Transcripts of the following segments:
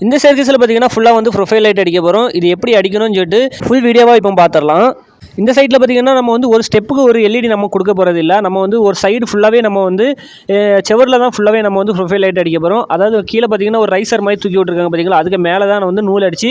இந்த சர்க்கஸில் பார்த்தீங்கன்னா ஃபுல்லாக வந்து ப்ரொஃபைல் லைட் அடிக்க போகிறோம் இது எப்படி அடிக்கணும்னு சொல்லிட்டு ஃபுல் வீடியோவாக இப்போ பார்த்துடலாம் இந்த சைட்டில் பார்த்தீங்கன்னா நம்ம வந்து ஒரு ஸ்டெப்புக்கு ஒரு எல்இடி நம்ம கொடுக்க போகிறது இல்லை. நம்ம வந்து ஒரு சைடு ஃபுல்லாகவே நம்ம வந்து செவரில் தான் ஃபுல்லாகவே நம்ம வந்து ப்ரொஃபைல் லைட் அடிக்க போகிறோம் அதாவது கீழே பார்த்தீங்கன்னா ஒரு ரைசர் மாதிரி தூக்கி விட்ருக்காங்க பார்த்தீங்களா அதுக்கு மேலே தான் வந்து நூல் அடித்து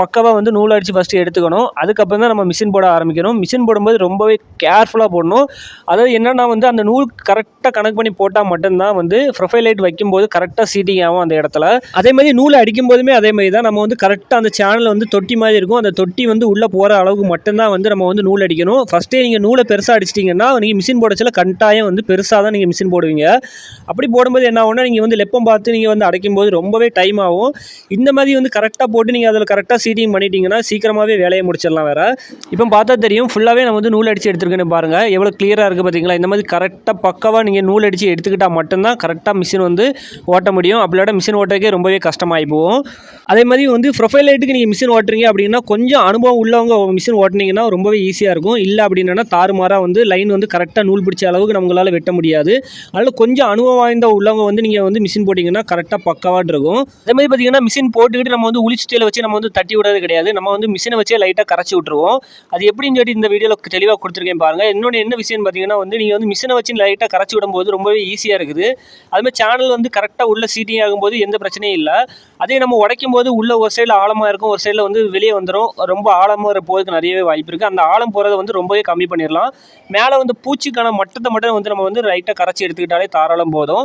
பக்கவாக வந்து நூல் அடித்து ஃபஸ்ட்டு எடுத்துக்கணும். அதுக்கப்புறம் தான் நம்ம மிஷின் போட ஆரம்பிக்கணும். மிஷின் போடும்போது ரொம்பவே கேர்ஃபுல்லாக போடணும். அதாவது என்னென்னா வந்து அந்த நூல் கரெக்டாக கணக்கு பண்ணி போட்டால் மட்டும்தான் வந்து ப்ரொஃபைல் லைட் வைக்கும்போது கரெக்டாக சீட்டிங் ஆகும் அந்த இடத்துல. அதே மாதிரி நூல் அடிக்கும் போதுமே அதே மாதிரி தான் நம்ம வந்து கரெக்டாக அந்த சேனல் வந்து தொட்டி மாதிரி இருக்கும். அந்த தொட்டி வந்து உள்ளே போகிற அளவுக்கு மட்டும்தான் வந்து நம்ம வந்து நூல் அடிக்கணும். ஃபஸ்ட்டே நீங்கள் நூலை பெருசாக அடிச்சிட்டிங்கன்னா நீங்கள் மிஷின் போடச்சில கட்டாயம் வந்து பெருசாக தான் நீங்கள் மிஷின் போடுவீங்க. அப்படி போடும்போது என்ன ஆகும்னா நீங்கள் வந்து லெப்பம் பார்த்து நீங்கள் வந்து அடைக்கும் போது ரொம்பவே டைம் ஆகும். இந்த மாதிரி வந்து கரெக்டாக போட்டு நீங்கள் அதில் கரெக்டாக சீட்டிங் பண்ணிட்டீங்கன்னா சீக்கிரமாகவே வேலையை முடிச்சிடலாம் வேறு. இப்போ பார்த்தா தெரியும் ஃபுல்லாகவே நம்ம வந்து நூல் அடித்து எடுத்துருக்கேன்னு பாருங்கள் எவ்வளோ கிளியராக இருக்குது பார்த்தீங்களா இந்த மாதிரி கரெக்டாக பக்கவாக நீங்கள் நூல் அடித்து எடுத்துக்கிட்டால் மட்டும்தான் கரெக்டாக மிஷின் வந்து ஓட்ட முடியும். அப்படியோட மிஷின் ஓட்டுறதுக்கே ரொம்பவே கஷ்டமாகி போகும். அதே மாதிரி வந்து ப்ரொஃபைல் லைட்டுக்கு நீங்கள் மிஷின் ஓட்டுறீங்க அப்படின்னா கொஞ்சம் அனுபவம் உள்ளவங்க மிஷின் ஓட்டுனீங்கன்னா ரொம்பவே ஈஸியாக இருக்கும். இல்லை அப்படின்னா தாறுமாறாக வந்து லைன் வந்து கரெக்டாக நூல் பிடிச்ச அளவுக்கு நம்மளால் வெட்ட முடியாது. அதில் கொஞ்சம் அனுபவம் வாய்ந்த உள்ளவங்க வந்து நீங்கள் வந்து மிஷின் போட்டிங்கன்னா கரெக்டாக பக்காவாக இருக்கும். அதே மாதிரி பார்த்தீங்கன்னா மிஷின் போட்டுக்கிட்டு நம்ம வந்து உளிச்சிட்டியில் வச்சு நம்ம வந்து தட்டி விடுறது கிடையாது. நம்ம வந்து மிஷினை வச்சே லைட்டாக கரைச்சி விட்ருவோம் அது எப்படின்னு சொல்லி இந்த வீடியோவில் தெளிவாக கொடுத்துருக்கேன் பாருங்கள் இன்னொன்று என்ன விஷயம் பார்த்தீங்கன்னா வந்து நீங்கள் வந்து மிஷினை வச்சு லைட்டாக கரைச்சி விடும்போது ரொம்பவே ஈஸியாக இருக்குது. அதுமாதிரி சேனல் வந்து கரெக்டாக உள்ள சீட்டிங் ஆகும்போது எந்த பிரச்சனையும் இல்லை. அதே நம்ம உடைக்கும் போது உள்ள ஒரு சைடில் ஆழமாக இருக்கும். ஒரு சைடில் வந்து வெளியே வந்துடும் ரொம்ப ஆழமாக போகிறதுக்கு நிறையவே வாய்ப்பு இருக்குது அந்த ஆழம் போகிறத வந்து ரொம்பவே கம்மி பண்ணிடலாம் மேலே வந்து பூச்சிக்கான மட்டத்தை மட்டும் வந்து நம்ம வந்து லைட்டாக கரைச்சி எடுத்துக்கிட்டாலே தாராளம் போதும்.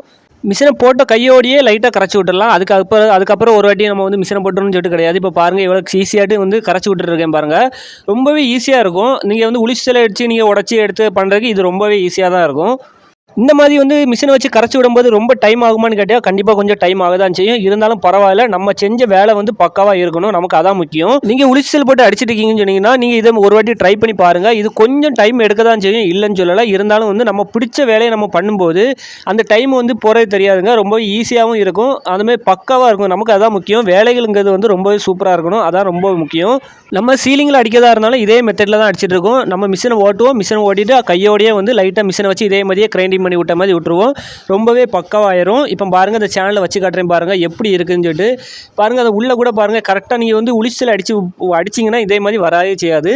மிஷினை போட்ட கையோடையே லைட்டாக கரைச்சி விட்டுடலாம் அதுக்கு அப்புறம் அதுக்கப்புறம் ஒரு வாட்டி நம்ம வந்து மிஷினை போட்டுருன்னு சொல்லிட்டு கிடையாது. இப்போ பாருங்கள் எவ்வளோ ஈஸியாட்டு வந்து கரைச்சி விட்டுருக்கேன் பாருங்கள் ரொம்பவே ஈஸியாக இருக்கும். நீங்கள் வந்து உளிச்சலை அடித்து நீங்கள் உடச்சி எடுத்து பண்ணுறதுக்கு இது ரொம்பவே ஈஸியாக தான் இருக்கும். இந்த மாதிரி வந்து மிஷினை வச்சு கரைச்சி விடும்போது ரொம்ப டைம் ஆகுமான்னு கேட்டால் கண்டிப்பாக கொஞ்சம் டைம் ஆக தான் செய்யும். இருந்தாலும் பரவாயில்ல நம்ம செஞ்ச வேலை வந்து பக்காவாக இருக்கணும். நமக்கு அதான் முக்கியம். நீங்கள் உளிச்சல் போட்டு அடிச்சிட்டு இருக்கீங்கன்னு சொன்னீங்கன்னா நீங்கள் இதை ஒரு வாட்டி ட்ரை பண்ணி பாருங்கள் இது கொஞ்சம் டைம் எடுக்க தான் செய்யும். இல்லைன்னு சொல்லலை. இருந்தாலும் வந்து நம்ம பிடிச்ச வேலையை நம்ம பண்ணும்போது அந்த டைம் வந்து போகிறது தெரியாதுங்க. ரொம்ப ஈஸியாகவும் இருக்கும். அதுமாதிரி பக்காவாக இருக்கும். நமக்கு அதான் முக்கியம். வேலைகளுங்கிறது வந்து ரொம்பவே சூப்பராக இருக்கணும். அதான் ரொம்ப முக்கியம். நம்ம சீலிங்கில் அடிக்கிறதா இருந்தாலும் இதே மெத்தடில் தான் அடிச்சிட்டு இருக்கோம். நம்ம மிஷினை ஓட்டுவோம். மிஷினை ஓட்டிட்டு கையோடையே வந்து லைட்டாக மிஷினை வச்சு இதே மாதிரியே கிரைண்டிங் பண்ணி விட்ட மாதிரி விட்டுருவோம். ரொம்பவே பக்காவாயிரும். இப்போ பாருங்கள் இந்த சேனலில் வச்சு காட்டுறேன் பாருங்கள் எப்படி இருக்குன்னு சொல்லிட்டு. பாருங்கள் அதை உள்ளே கூட பாருங்கள் கரெக்டாக நீங்கள் வந்து உளிச்சல் அடித்து அடிச்சிங்கன்னா இதே மாதிரி வராதே செய்யாது.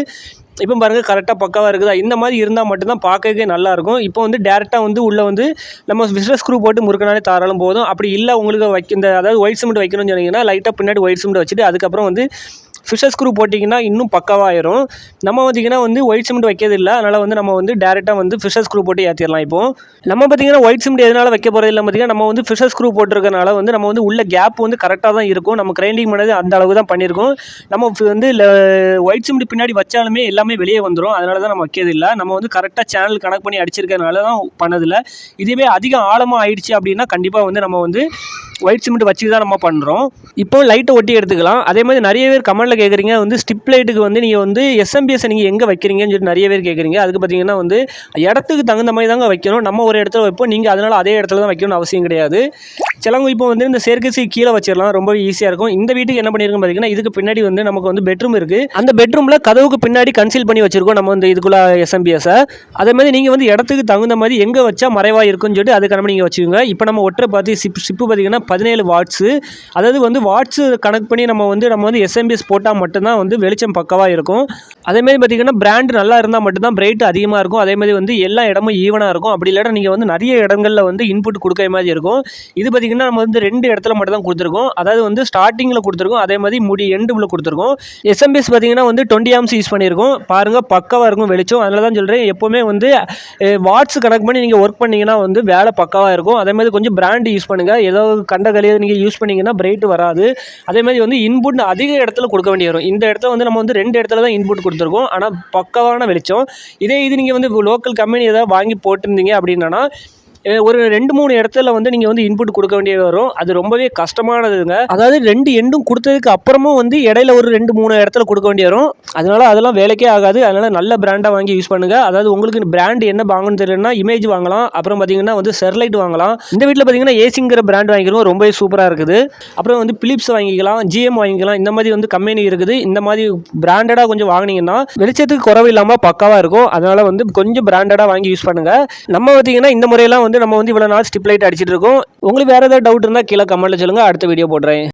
இப்போ பாருங்கள் கரெக்டாக பக்காவாக இருக்குதா? இந்த மாதிரி இருந்தால் மட்டும்தான் பார்க்கவே நல்லாயிருக்கும். இப்போ வந்து டேரெக்டாக வந்து உள்ளே வந்து நம்ம பிஸ்னஸ் ஸ்க்ரூ போட்டு முறுக்கினாலே தாராளம் போதும். அப்படி இல்லை உங்களுக்கு வைக்க இந்த அதாவது ஒயிட் சிமெண்ட் வைக்கணும்னு சொன்னீங்கன்னா லைட்டாக பின்னாடி ஒயிட் சிமெண்ட் வச்சுட்டு அதுக்கப்புறம் வந்து ஃபிஷர் ஸ்க்ரூ போட்டிங்கன்னா இன்னும் பக்கவாயிரும். நம்ம பார்த்திங்கன்னா வந்து ஒயிட் சிமெண்ட் வைக்கிறது இல்லை அதனால் வந்து நம்ம வந்து டேரெக்டாக வந்து ஃபிஷர் ஸ்க்ரூ போட்டு ஏற்றிடலாம் இப்போ. நம்ம பார்த்திங்கன்னா ஒயிட் சிமெண்ட் எதனால் வைக்க போகிறது இல்லை பார்த்திங்கன்னா நம்ம வந்து ஃபிஷர் ஸ்க்ரூ போட்டிருக்கனால வந்து நம்ம வந்து உள்ள கேப் வந்து கரெக்டாக தான் இருக்கும். நம்ம கிரைண்டிங் பண்ணது அந்த அளவு தான் பண்ணியிருக்கோம். நம்ம வந்து ஒயிட் சிமெண்ட் பின்னாடி வச்சாலுமே எல்லாமே வெளியே வந்துடும் அதனால தான் நம்ம வைக்கிறது இல்லை நம்ம வந்து கரெக்டாக சேனல் கனெக்ட் பண்ணி அடிச்சிருக்கனால தான் பண்ணதில்லை. இதுவே அதிகம் ஆழமாக ஆயிடுச்சு அப்படின்னா கண்டிப்பாக வந்து நம்ம வந்து ஒயிட் சிமெண்ட் வச்சு தான் நம்ம பண்ணுறோம் இப்போ லைட்டை ஒட்டி எடுத்துக்கலாம். அதே மாதிரி நிறைய பேர் கமெண்ட்டில் கேட்குறீங்க வந்து ஸ்டிப் லைட்டுக்கு வந்து நீங்கள் வந்து எஸ்எம்பிஎஸ் நீங்கள் எங்கே வைக்கிறீங்கன்னு சொல்லி நிறைய பேர் கேட்குறீங்க அதுக்கு பார்த்தீங்கன்னா வந்து இடத்துக்கு தகுந்த மாதிரி தாங்க வைக்கணும். நம்ம ஒரு இடத்துல வைப்போம். நீங்கள் அதனால் அதே இடத்துல தான் வைக்கணும்னு அவசியம் கிடையாது. சிலவங்க இப்போ வந்து இந்த சேர்க்கை கீழே வச்சிடலாம் ரொம்ப ஈஸியாக இருக்கும். இந்த வீட்டுக்கு என்ன பண்ணியிருக்கோம் பார்த்தீங்கன்னா இதுக்கு பின்னாடி வந்து நமக்கு வந்து பெட்ரூம் இருக்குது அந்த பெட்ரூமில் கதவுக்கு பின்னாடி கன்சீல் பண்ணி வச்சிருக்கோம் நம்ம வந்து இதுக்குள்ளே எஸ்எம்பிஎஸை அதே மாதிரி நீங்கள் வந்து இடத்துக்கு தகுந்த மாதிரி எங்கே வச்சா மறைவாக இருக்குன்னு சொல்லிட்டு அதுக்கான நீங்கள் வச்சுக்கோங்க. இப்போ நம்ம ஒற்றை பார்த்து சிப் சிப்பு பார்த்தீங்கன்னா பதினேழு வாட்ஸு அதாவது வந்து வாட்ஸு கணக்கு பண்ணி நம்ம வந்து நம்ம வந்து எஸ்எம்பிஎஸ் போட்டால் மட்டும்தான் வந்து வெளிச்சம் பக்கவாக இருக்கும். அதேமாதிரி பார்த்திங்கன்னா பிராண்ட் நல்லா இருந்தால் மட்டும்தான் பிரைட் அதிகமாக இருக்கும். அதேமாதிரி வந்து எல்லா இடமும் ஈவனாக இருக்கும். அப்படி இல்லாட்டா நீங்கள் வந்து நிறைய இடங்களில் வந்து இன்புட் கொடுக்குற மாதிரி இருக்கும். இது பார்த்திங்கன்னா நம்ம வந்து ரெண்டு இடத்துல மட்டும் தான் கொடுத்துருக்கோம். அதாவது வந்து ஸ்டார்டிங்கில் கொடுத்துருக்கோம். அதே மாதிரி முடி எண்டுபில் கொடுத்துருக்கோம். எஸ்எம்பிஎஸ் பார்த்திங்கன்னா வந்து டுவெண்ட்டி ஆம்ஸ் யூஸ் பண்ணியிருக்கோம். பாருங்கள் பக்கவாக இருக்கும் வெளிச்சம். அதனால தான் சொல்கிறேன் எப்போவுமே வந்து வாட்ஸ் கணக்கு பண்ணி நீங்கள் ஒர்க் பண்ணிங்கன்னா வந்து வேலை பக்கவாக இருக்கும். அதே மாதிரி கொஞ்சம் பிராண்டு யூஸ் பண்ணுங்கள் ஏதோ கண்ட கலையை நீங்கள் யூஸ் பண்ணிங்கன்னா பிரைட் வராது. அதே மாதிரி வந்து இன்புட் அதிக இடத்துல கொடுக்க வேண்டிய வரும். இந்த இடத்துல வந்து நம்ம வந்து ரெண்டு இடத்துல தான் இன்புட் கொடுத்துருக்கோம். ஆனால் பக்கவான வெளிச்சம். இதே இது நீங்கள் வந்து லோக்கல் கம்பெனி ஏதாவது வாங்கி போட்டிருந்தீங்க அப்படின்னா ஒரு ரெண்டு மூணு இடத்துல வந்து நீங்கள் வந்து இன்புட் கொடுக்க வேண்டியது வரும். அது ரொம்பவே கஷ்டமானதுங்க. அதாவது ரெண்டு எண்டும் கொடுத்ததுக்கு அப்புறமும் வந்து இடையில ஒரு ரெண்டு மூணு இடத்துல கொடுக்க வேண்டிய வரும். அதனால அதெல்லாம் வேலைக்கே ஆகாது. அதனால நல்ல பிராண்டாக வாங்கி யூஸ் பண்ணுங்க. அதாவது உங்களுக்கு பிராண்ட் என்ன வாங்கணும்னு தெரியலன்னா இமேஜ் வாங்கலாம். அப்புறம் பார்த்தீங்கன்னா வந்து செர்லைட் வாங்கலாம். இந்த வீட்டில் பார்த்தீங்கன்னா ஏசிங்கிற பிராண்ட் வாங்கிக்கிறோம் ரொம்பவே சூப்பராக இருக்குது. அப்புறம் வந்து பிலிப்ஸ் வாங்கிக்கலாம் ஜிஎம் வாங்கிக்கலாம். இந்த மாதிரி வந்து கம்பெனி இருக்குது. இந்த மாதிரி பிராண்டடாக கொஞ்சம் வாங்கினீங்கன்னா வெளிச்சத்துக்கு குறவு இல்லாமல் பக்காவாக இருக்கும். அதனால வந்து கொஞ்சம் பிராண்டடாக வாங்கி யூஸ் பண்ணுங்க. நம்ம பார்த்தீங்கன்னா இந்த முறையெல்லாம் வந்து நம்ம வந்து இவ்வளோ நாள் ஸ்டிப் லைட் அடிச்சிட்டு இருக்கோம். உங்களுக்கு வேறு ஏதாவது டவுட் இருந்தால் கீழே கமெண்ட்டில் சொல்லுங்கள் அடுத்த வீடியோ போடுறேன்.